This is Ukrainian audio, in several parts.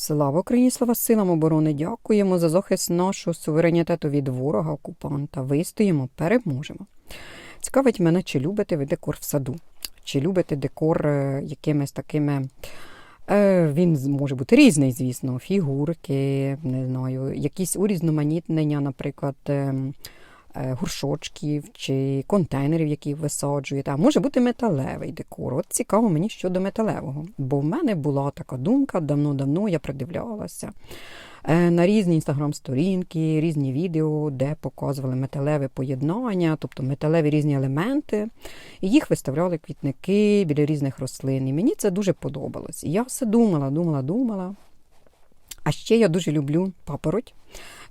Слава Україні, слава силам оборони! Дякуємо за захист нашого суверенітету від ворога окупанта. Вистоїмо, переможемо. Цікавить мене, чи любите ви декор в саду, чи любите декор е, якимись такими. Е, Він може бути різний, звісно, фігурки, не знаю, якісь урізноманітнення, наприклад, ем, горшочків чи контейнерів, які висаджуєте. А може бути металевий декор. От цікаво мені щодо металевого. Бо в мене була така думка давно-давно, я придивлялася е, на різні інстаграм-сторінки, різні відео, де показували металеве поєднання, тобто металеві різні елементи. І їх виставляли квітники біля різних рослин. І мені це дуже подобалось. І я все думала, думала, думала. А ще я дуже люблю папороть.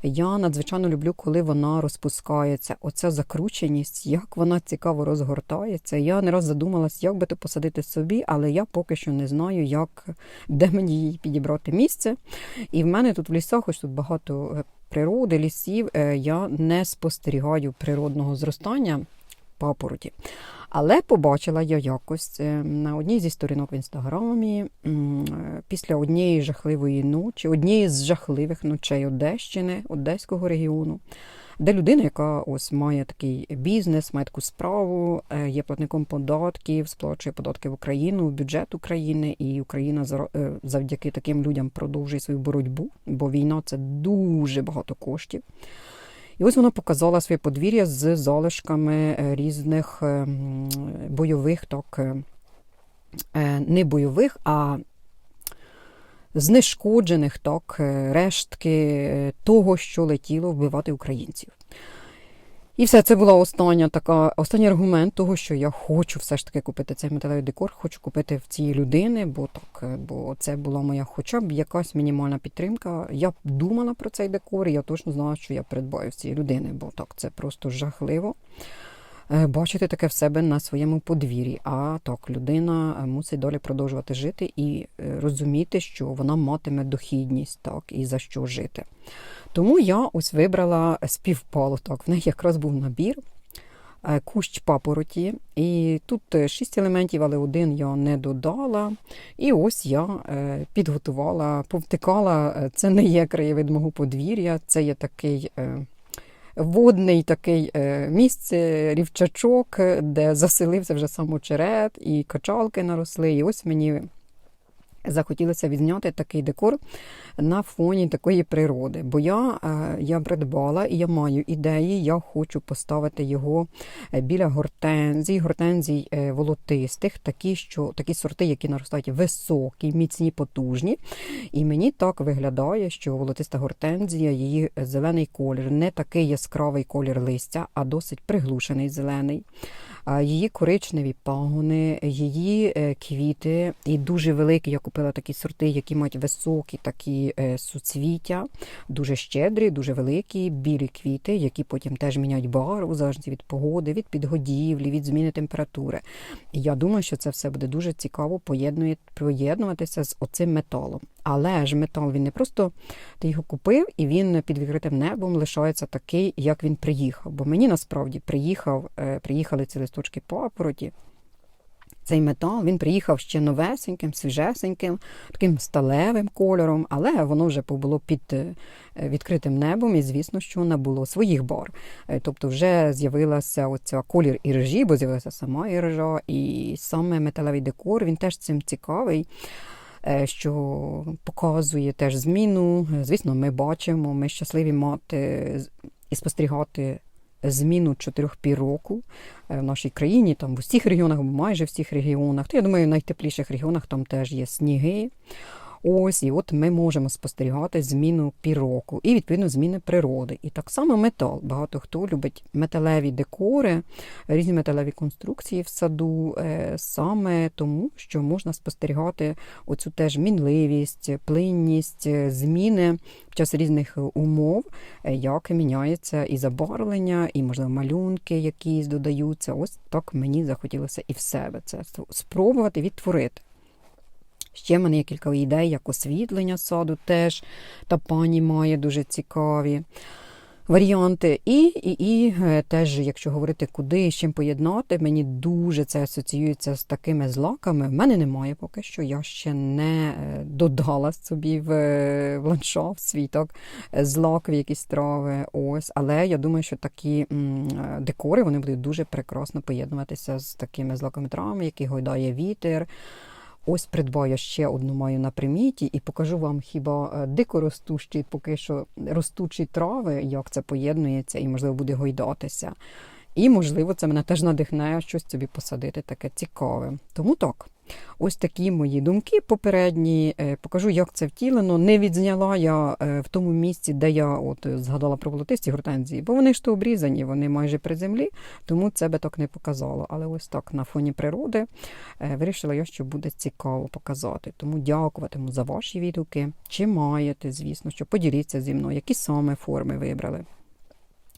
Я надзвичайно люблю, коли вона розпускається. Оця закрученість, як вона цікаво розгортається. Я не раз задумалась, як би то посадити собі, але я поки що не знаю, як, де мені їй підібрати місце. І в мене тут в лісах, ось тут багато е, природи, лісів. е, Я не спостерігаю природного зростання папороті. Але побачила я якось е, на одній зі сторінок в інстаграмі е, після однієї жахливої ночі, однієї з жахливих ночей Одещини, Одеського регіону, де людина, яка ось має такий бізнес, має таку справу, е, є платником податків, сплачує податки в Україну, в бюджет України, і Україна завдяки таким людям продовжує свою боротьбу, бо війна це дуже багато коштів. І ось вона показала своє подвір'я з залишками е, різних е, бойових, так, е, е, не бойових, а знешкоджених так, рештки того, що летіло вбивати українців. І все це була остання така, останній аргумент того, що я хочу все ж таки купити цей металевий декор, хочу купити в цієї людини, бо так, е, бо це була моя хоча б якась мінімальна підтримка. Я думала про цей декор, і я точно знала, що я придбаю в цієї людини, бо так це просто жахливо. Е, Бачити таке в себе на своєму подвір'ї. А так, людина е, мусить далі продовжувати жити і е, розуміти, що вона матиме дохідність, так, і за що жити. Тому я ось вибрала співпало. Так, в неї якраз був набір. Кущ папороті, і тут шість елементів, але один я не додала. І ось я підготувала, повтикала. Це не є краєвид мого подвір'я, це є такий водний такий е, місце, рівчачок, де заселився вже сам очерет, і качалки наросли. І ось мені захотілося відзняти такий декор на фоні такої природи. Бо я, е, я придбала і я маю ідеї, я хочу поставити його е, біля гортензій, гортензій е, волотистих, такі, що, такі сорти, які наростають високі, міцні, потужні. І мені так виглядає, що волотиста гортензія, її зелений колір, не такий яскравий колір листя, а досить приглушений зелений. Її коричневі пагони, її е, квіти і дуже великі. Я купила такі сорти, які мають високі такі е, суцвіття, дуже щедрі, дуже великі, білі квіти, які потім теж міняють барву, залежно від погоди, від підгодівлі, від зміни температури. І я думаю, що це все буде дуже цікаво поєднуватися з оцим металом. Але ж метал він не просто ти його купив, і він під відкритим небом лишається такий, як він приїхав. Бо мені насправді приїхав, е, приїхали ці листочки папороті. Цей метал він приїхав ще новесеньким, свіжесеньким, таким сталевим кольором, але воно вже було під е, відкритим небом, і звісно, що набуло своїх бар. Е, Тобто вже з'явилася оця колір іржі, бо з'явилася сама іржа, і саме металевий декор він теж цим цікавий. Е, Що показує теж зміну. Е, Звісно, ми бачимо, ми щасливі мати і спостерігати зміну чотирьох пір року е, в нашій країні, там в усіх регіонах, майже в всіх регіонах. То я думаю, в найтепліших регіонах там теж є сніги. Ось, і от ми можемо спостерігати зміну пір року і відповідно зміни природи. І так само метал. Багато хто любить металеві декори, різні металеві конструкції в саду, е, саме тому, що можна спостерігати оцю теж мінливість, плинність, е, зміни в час різних умов, е, як міняється і забарвлення, і можливо малюнки якісь додаються. Ось так мені захотілося і в себе це спробувати відтворити. Ще в мене є кілька ідей, як освітлення саду теж та пані має дуже цікаві. варіанти. І, і, і е, теж, якщо говорити, куди з чим поєднати, мені дуже це асоціюється з такими злаками. В мене немає поки що. Я ще не е, додала собі в, в ландшафт е, злак в якісь трави. Ось, але я думаю, що такі м, декори вони будуть дуже прекрасно поєднуватися з такими злаковими травами, які гойдає вітер. Ось придбаю ще одну маю на приміті і покажу вам хіба дико ростущі, поки що ростучі трави, як це поєднується і, можливо, буде гойдатися. І, можливо, це мене теж надихне щось собі посадити таке цікаве. Тому так. Ось такі мої думки попередні. Е, Покажу, як це втілено. Не відзняла я е, в тому місці, де я от е, згадала про волотисті гортензії, бо вони ж то обрізані, вони майже при землі, тому це би так не показало. Але ось так на фоні природи вирішила я, що буде цікаво показати. Тому дякуватиму за ваші відгуки. Чи маєте, звісно, що поділіться зі мною, які саме форми вибрали.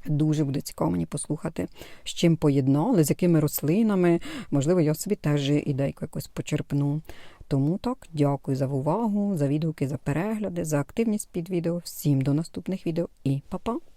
Дуже буде цікаво мені послухати, з чим поєднали, з якими рослинами. Можливо, я собі теж ідейку якось почерпну. Тому так, дякую за увагу, за відгуки, за перегляди, за активність під відео. Всім до наступних відео і па-па!